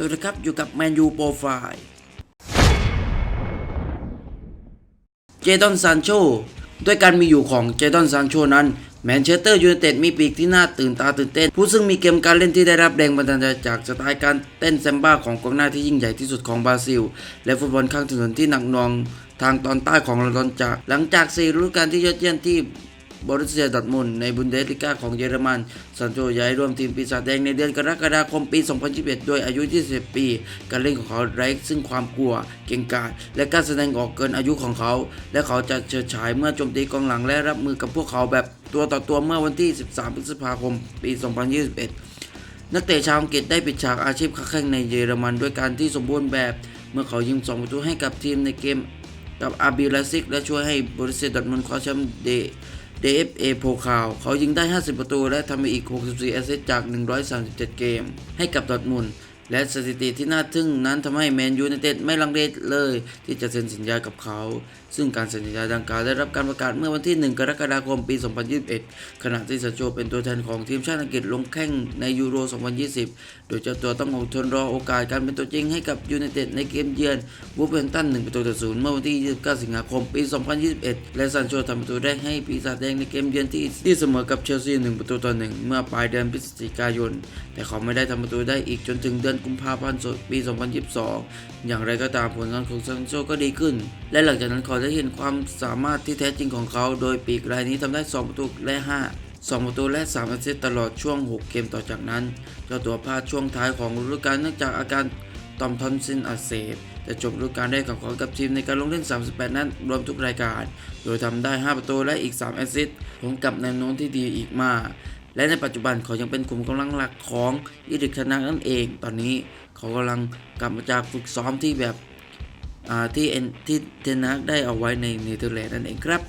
สวัสดีครับ อยู่กับแมนยูโปรไฟล์เจดอนซานโชด้วยการมีอยู่ของเจดอนซานโชนั้นแมนเชสเตอร์ยูไนเต็ดมีปีกที่น่าตื่นตาตื่นเต้น ผู้ซึ่งมีเกมการเล่นที่ได้รับแรงบันดาลใจจากสไตล์การเต้นแซมบ้าของกองหน้าที่ยิ่งใหญ่ที่สุดของบราซิล และฟุตบอลข้างถนนที่หนักหน่วงทางตอนใต้ของลอนดอนจาก หลังจากสี่ฤดูกาลที่ยอดเยี่ยมที่ บรุสเซียดอร์ทมุนในบุนเดสลิก้าของเยอรมันซันโชย้ายร่วมทีมปีศาจแดงในเดือนกรกฎาคมปี 2021โดยอายุ 20 ปี การเล่นของเขาไร้ซึ่งความกลัว เก่งกาจและการแสดงออกเกินอายุของเขา และเขาจะเฉิดฉายเมื่อโจมตีกองหลังและรับมือกับพวกเขาแบบตัวต่อตัวเมื่อวันที่ 13 พฤษภาคม ปี 2021 นักเตะชาวอังกฤษได้ปิดฉากอาชีพค้าแข่งในเยอรมันด้วยการที่สมบูรณ์แบบ เมื่อเขายิง 2 ประตูให้กับทีมในเกมกับอาบิลาซิก และช่วยให้บริเซียดอทมุนด์คว้าแชมป์เด DFA โพคาวเขายิงได้ 50 ประตู และทำไปอีก 64 แอสซิสต์จาก 137 เกม ให้กับดอทมุนด์ และสถิติที่น่าทึ่งนั้นทำให้แมนยูไนเต็ดไม่ลังเลเลย ที่จะเซ็นสัญญากับเขา ซึ่งการเซ็นสัญญาดังกล่าวได้รับการประกาศเมื่อวันที่ 1 กรกฎาคมปี 2021 ขณะที่ซาโชเป็นตัวแทนของทีมชาติอังกฤษลงแข่งในยูโร 2020 โดยเจ้าตัวต้องอดทนรอโอกาสการเป็นตัวจริงให้กับยูไนเต็ดในเกมเยือนวูฟเวนตัน1ประตูต่อศูนย์เมื่อวันที่ 29 สิงหาคม ปี 2021 และซานโชทำประตูแรกให้ปีศาจแดงในเกมเยือนที่ที่เสมอกับเชลซี1ประตูต่อ1เมื่อปลายเดือนพฤศจิกายน แต่เขาไม่ได้ทำประตูได้อีกจนถึงเดือนกุมภาพันธ์ปี 2022 อย่างไรก็ตามผลงานของซานโชก็ดีขึ้น และหลังจากนั้นเขาได้เห็นความสามารถที่แท้จริงของเขา โดยปีกรายนี้ทำได้ 2 ประตูและ 5 2 ประตูและ3แอสซิสต์ตลอดช่วง 6 เกมต่อจากนั้นเจ้าตัวพลาดช่วงท้ายของฤดูกาลเนื่องจากอาการตอมทอนซินอักเสบแต่จบฤดูกาลได้กับเขากับทีมในการลงเล่น 38 นัดรวมทุกรายการ โดยทำได้ 5 ประตูและอีก 3 แอสซิสต์พร้อมกับแนวโน้มที่ดีอีกมาก และในปัจจุบันเขายังเป็นกลุ่มกำลังหลักของอิริกทนักนั่นเอง ตอนนี้เขากำลังกลับมาจากฝึกซ้อมที่แบบที่เอนที่เทนนักได้เอาไว้ในเนเธอร์แลนด์นั่นเองครับ